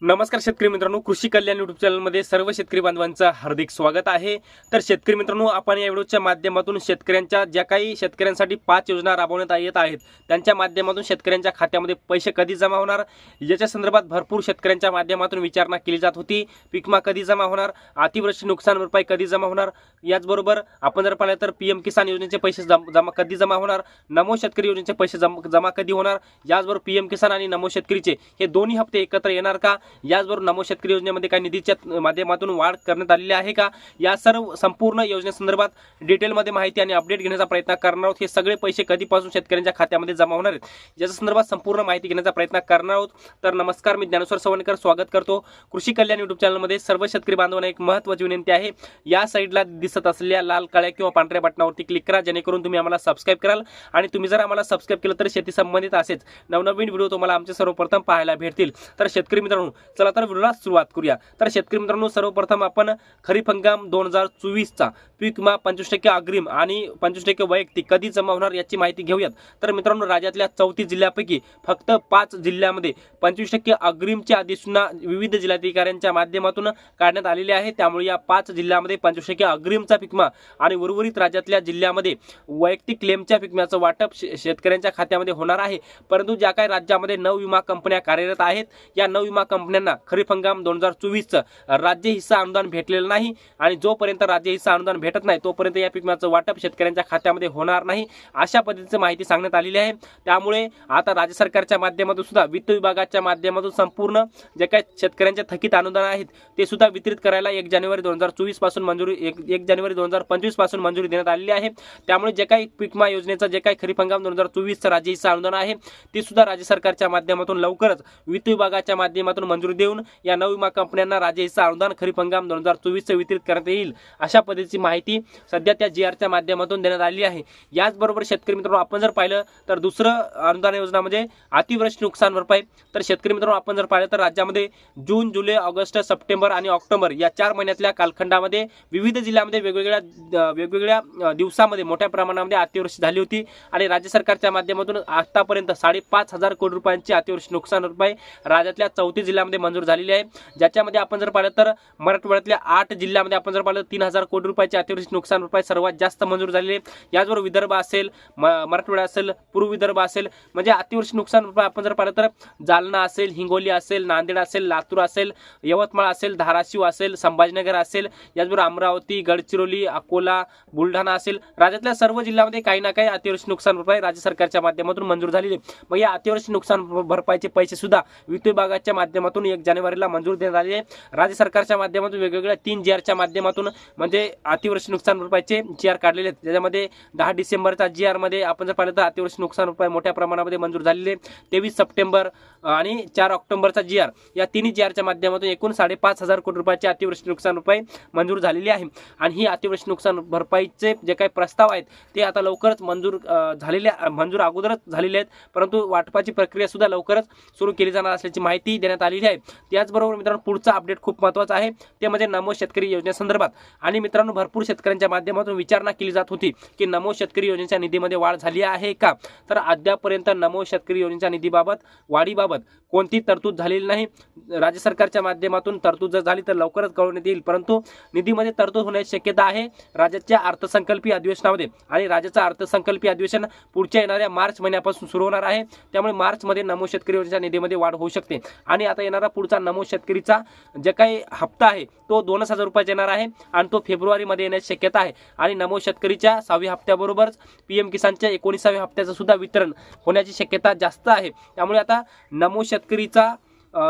नमस्कार शेतकरी मित्रांनो कृषी कल्याण युट्यूब चॅनलमध्ये सर्व शेतकरी बांधवांचं हार्दिक स्वागत आहे. तर शेतकरी मित्रांनो आपण या व्हिडिओच्या माध्यमातून शेतकऱ्यांच्या ज्या काही शेतकऱ्यांसाठी पाच योजना राबवण्यात येत आहेत त्यांच्या माध्यमातून शेतकऱ्यांच्या खात्यामध्ये पैसे कधी जमा होणार? याच्या संदर्भात भरपूर शेतकऱ्यांच्या माध्यमातून विचारणा केली जात होती. पिकमा कधी जमा होणार? अतिवृष्टी नुकसान भरपाई कधी जमा होणार? याचबरोबर आपण जर पाहिलं तर पी एम किसान योजनेचे पैसे जम- जमा कधी जमा होणार? नमो शेतकरी योजनेचे पैसे जमा कधी होणार? याचबरोबर पी एम किसान आणि नमो शेतकरीचे हे दोन्ही हप्ते एकत्र येणार का? याचबरोबर नमो शेतकरी योजनेमध्ये काही निधीच्या माध्यमातून वाढ करण्यात आलेली आहे का? या सर्व संपूर्ण योजनेसंदर्भात डिटेलमध्ये माहिती आणि अपडेट घेण्याचा प्रयत्न करणार आहोत. हे सगळे पैसे कधीपासून शेतकऱ्यांच्या खात्यामध्ये जमा होणार आहेत? याच्या संदर्भात संपूर्ण माहिती घेण्याचा प्रयत्न करणार आहोत. तर नमस्कार मी ज्ञानेश्वर सवणकर स्वागत करतो. कृषी कल्याण युट्यूब चॅनलमध्ये सर्व शेतकरी बांधवांना एक महत्त्वाची विनंती आहे. या साईडला दिसत असलेल्या लाल काळ्या किंवा पांढऱ्या बटनावरती क्लिक करा जेणेकरून तुम्ही आम्हाला सबस्क्राईब कराल. आणि तुम्ही जर आम्हाला सबस्क्राईब केलं तर शेती संबंधित असेच नवनवीन व्हिडिओ तुम्हाला आमचे सर्वप्रथम पाहायला भेटतील. तर शेतकरी मित्रांनो चला तर व्हिडिओला सुरुवात करूया. तर शेतकरी मित्रांनो सर्वप्रथम आपण खरीप हंगाम दोन हजार चोवीसचा पीक विमा पंचवीस टक्के अग्रिम आणि पंचवीस टक्के वैयक्तिक कधी जमा होणार याची माहिती घेऊयात. तर मित्रांनो राज्यातल्या चौतीस जिल्ह्यापैकी फक्त पाच जिल्ह्यामध्ये पंचवीस टक्के अग्रिमची अधिसूचना विविध जिल्हाधिकाऱ्यांच्या माध्यमातून काढण्यात आलेली आहे. त्यामुळे या पाच जिल्ह्यामध्ये पंचवीस टक्के अग्रिमचा पिकमा आणि उर्वरित राज्यातल्या जिल्ह्यामध्ये वैयक्तिक क्लेमच्या पिकम्याचं वाटप शे- शेतकऱ्यांच्या खात्यामध्ये होणार आहे. परंतु ज्या काही राज्यामध्ये नऊ विमा कंपन्या कार्यरत आहेत या नऊ विमा कंपन्यांना खरीप हंगाम दोन हजार चोवीसचं राज्य हिस्सा अनुदान भेटलेलं नाही आणि जोपर्यंत राज्य हिस्सा अनुदान भेटत नाही तोपर्यंत या पिकम्याचं वाटप शेतकऱ्यांच्या खात्यामध्ये होणार नाही अशा पद्धतीची माहिती सांगण्यात आलेली आहे. त्यामुळे आता राज्य सरकारच्या माध्यमातून सुद्धा वित्त विभागाच्या माध्यमातून संपूर्ण जे काही शेतकऱ्यांचे थकीत अनुदान आहेत ते सुद्धा वितरित करायला एक जानेवारी दोन हजार चोवीसपासून मंजुरी एक एक जानेवारी दोन हजार पंचवीसपासून मंजुरी देण्यात आलेली आहे. त्यामुळे जे काही पिकमा योजनेचं जे काही खरीप हंगाम दोन हजार चोवीसचं राज्य हिस्सा अनुदान आहे ते सुद्धा राज्य सरकारच्या माध्यमातून लवकरच वित्त विभागाच्या माध्यमातून मंजुरी देऊन या नऊ विमा कंपन्यांना राज्य हिस्सा अनुदान खरीप हंगाम दोन हजार चोवीसचं वितरित करण्यात येईल. अशा पद्धतीची माहिती सध्या त्या जी आरच्या माध्यमातून देण्यात आली आहे. याचबरोबर शेतकरी मित्रांनो आपण जर पाहिलं तर दुसरं अनुदान योजना म्हणजे अतिवृष्टी नुकसान भरपाई. तर शेतकरी मित्रांनो आपण जर पाहिलं तर राज्यामध्ये जून जुलै ऑगस्ट सप्टेंबर आणि ऑक्टोबर या चार महिन्यातल्या कालखंडामध्ये विविध जिल्ह्यामध्ये वेगवेगळ्या वेगवेगळ्या दिवसामध्ये मोठ्या प्रमाणामध्ये अतिवृष्टी झाली होती आणि राज्य सरकारच्या माध्यमातून आतापर्यंत साडेपाच हजार कोटी रुपयांची अतिवृष्टी नुकसान भरपाई राज्यातल्या चौथी जिल्ह्यामध्ये मंजूर झालेली आहे. ज्याच्यामध्ये आपण जर पाहिलं तर मराठवाड्यातल्या आठ जिल्ह्यामध्ये आपण जर पाहिलं तीन हजार कोटी रुपयाची अतिवृष्टी नुकसान भरपाई सर्वात जास्त मंजूर झालेली आहे याचबरोबर विदर्भ असेल म मराठवाडा असेल पूर्व विदर्भ असेल म्हणजे अतिवृष्टी नुकसान रुपये आपण जर पाहिलं तर जालना असेल हिंगोली असेल नांदेड असेल लातूर असेल यवतमाळ असेल धाराशिव असेल संभाजीनगर असेल याचबरोबर अमरावती गडचिरोली अकोला बुलढाणा असेल. राज्यातल्या सर्व जिल्ह्यामध्ये काही ना काही अतिवृष्टी नुकसान भरपाई राज्य सरकारच्या माध्यमातून मंजूर झालेली मग या अतिवृष्टी नुकसान भरपाईचे पैसे सुद्धा वित्त विभागाच्या माध्यमातून एक जानेवारीला मंजूर देण्यात आले आहे. राज्य सरकारच्या माध्यमातून वेगवेगळ्या तीन जी आरच्या माध्यमातून म्हणजे अतिवृष्टी नुकसान भरपाईचे जी आर काढलेले आहेत. ज्याच्यामध्ये दहा डिसेंबरचा जी आरमध्ये आपण जर पाहिलं तर अतिवृष्टी नुकसान भरपाई मोठ्या प्रमाणामध्ये मंजूर झालेले तेवीस सप्टेंबर आणि चार ऑक्टोबरचा जी आर या तिन्ही जी आरच्या माध्यमातून एकूण साडेपाच हजार कोटी रुपयाची अतिवृष्टी नुकसान भरपाई मंजूर झालेली आहे. आणि ही अतिवृष्टी नुकसान भरपाईचे जे काही प्रस्ताव आहेत ते आता लवकरच मंजूर झालेले मंजूर अगोदरच झालेले आहेत. परंतु वाटपाची प्रक्रिया सुद्धा लवकरच सुरू केली जाणार असल्याची माहिती देण्यात आली आलेली आहे. त्याचबरोबर मित्रांनो पुढचा अपडेट खूप महत्त्वाचा आहे. ते म्हणजे नमो शेतकरी योजनेसंदर्भात आणि मित्रांनो भरपूर शेतकऱ्यांच्या माध्यमातून विचारणा केली जात होती की नमो शेतकरी योजनेच्या निधीमध्ये वाढ झाली आहे का? तर अद्यापर्यंत नमो शेतकरी योजनेच्या निधीबाबत वाढीबाबत कोणती तरतूद झालेली नाही. राज्य सरकारच्या माध्यमातून तरतूद जर झाली तर लवकरच कळवण्यात येईल परंतु निधीमध्ये तरतूद होण्याची शक्यता आहे. राज्याच्या अर्थसंकल्पीय अधिवेशनामध्ये आणि राज्याचं अर्थसंकल्पीय अधिवेशन पुढच्या येणाऱ्या मार्च महिन्यापासून सुरू होणार आहे. त्यामुळे मार्चमध्ये नमो शेतकरी योजनेच्या निधीमध्ये वाढ होऊ शकते. आणि आता येणारा पुढचा नमो शेतकरीचा जे काही हप्ता आहे तो दोनच हजार रुपयाचा येणार आहे आणि तो फेब्रुवारीमध्ये येण्याची शक्यता आहे. आणि नमो शेतकरीच्या सहाव्या हप्त्याबरोबरच पी एम किसानच्या एकोणीसाव्या हप्त्याचं सुद्धा वितरण होण्याची शक्यता जास्त आहे. त्यामुळे आता नमो शेतकरीचा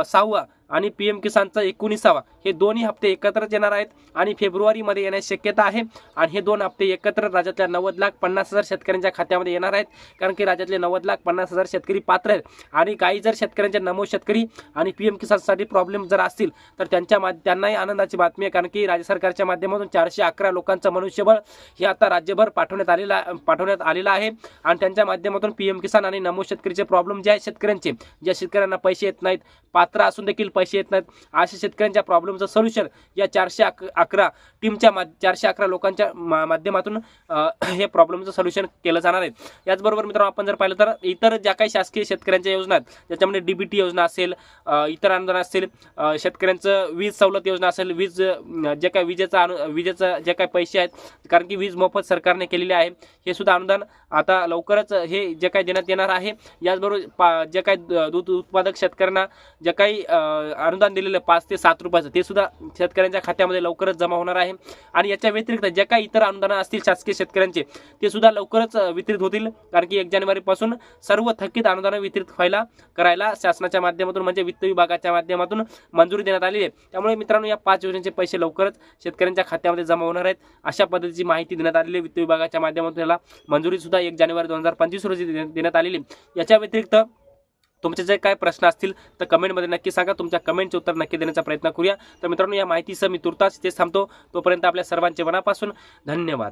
सहावा आणि पी एम किसानचा एकोणीसावा. हे दोन्ही हप्ते एकत्रच येणार आहेत आणि फेब्रुवारीमध्ये येण्याची शक्यता आहे. आणि हे दोन हप्ते एकत्र राज्यातल्या नव्वद लाख पन्नास हजार शेतकऱ्यांच्या खात्यामध्ये येणार आहेत. कारण की राज्यातले नव्वद लाख पन्नास हजार शेतकरी पात्र आहेत. आणि काही जर शेतकऱ्यांचे नमो शेतकरी आणि पी एम किसानसाठी प्रॉब्लेम जर असतील तर त्यांच्या मा त्यांनाही आनंदाची बातमी आहे. कारण की राज्य सरकारच्या माध्यमातून चारशे अकरा लोकांचं मनुष्यबळ हे आता राज्यभर पाठवण्यात आलेला पाठवण्यात आलेलं आहे. आणि त्यांच्या माध्यमातून पी एम किसान आणि नमो शेतकरीचे प्रॉब्लेम जे आहेत शेतकऱ्यांचे ज्या शेतकऱ्यांना पैसे येत नाहीत पात्र असून देखील पैसे येत नाहीत अशा शेतकऱ्यांच्या प्रॉब्लेमचं सोल्युशन या चारशे अक अकरा टीमच्या मा चारशे अकरा लोकांच्या मा माध्यमातून हे प्रॉब्लेमचं सोल्युशन केलं जाणार आहे. याचबरोबर मित्रांनो आपण जर पाहिलं तर इतर ज्या काही शासकीय शेतकऱ्यांच्या योजना आहेत ज्याच्यामध्ये डी बी टी योजना असेल इतर अनुदान असेल शेतकऱ्यांचं वीज सवलत योजना असेल वीज जे काही विजेचा अनु विजेचं जे काही पैसे आहेत कारण की वीज मोफत सरकारने केलेले आहे हे सुद्धा अनुदान आता लवकरच हे जे काही देण्यात येणार आहे. याचबरोबर पा जे काही दूध उत्पादक शेतकऱ्यांना जे काही अनुदान दिलेलं पाच ते सात रुपयाचं ते सुद्धा शेतकऱ्यांच्या खात्यामध्ये लवकरच जमा होणार आहे. आणि याच्या व्यतिरिक्त जे काही इतर अनुदानं असतील शासकीय शेतकऱ्यांचे ते सुद्धा लवकरच वितरित होतील. कारण की एक जानेवारीपासून सर्व थकीत अनुदानं वितरित व्हायला करायला शासनाच्या माध्यमातून म्हणजे वित्त विभागाच्या माध्यमातून मंजुरी देण्यात आली आहे. त्यामुळे मित्रांनो या पाच योजनेचे पैसे लवकरच शेतकऱ्यांच्या खात्यामध्ये जमा होणार आहेत. अशा पद्धतीची माहिती देण्यात आलेली आहे. वित्त विभागाच्या माध्यमातून याला मंजुरी सुद्धा एक जानेवारी दोन हजार पंचवीस रोजी देण्यात देण्यात आलेली याच्या व्यतिरिक्त तुमचे जे काय प्रश्न असतील तर कमेंटमध्ये नक्की सांगा. तुमच्या कमेंटचे उत्तर नक्की देण्याचा प्रयत्न करूया. तर मित्रांनो या माहितीसह मी तुर्तास इथेच थांबतो. तोपर्यंत आपल्या सर्वांचे मनापासून धन्यवाद.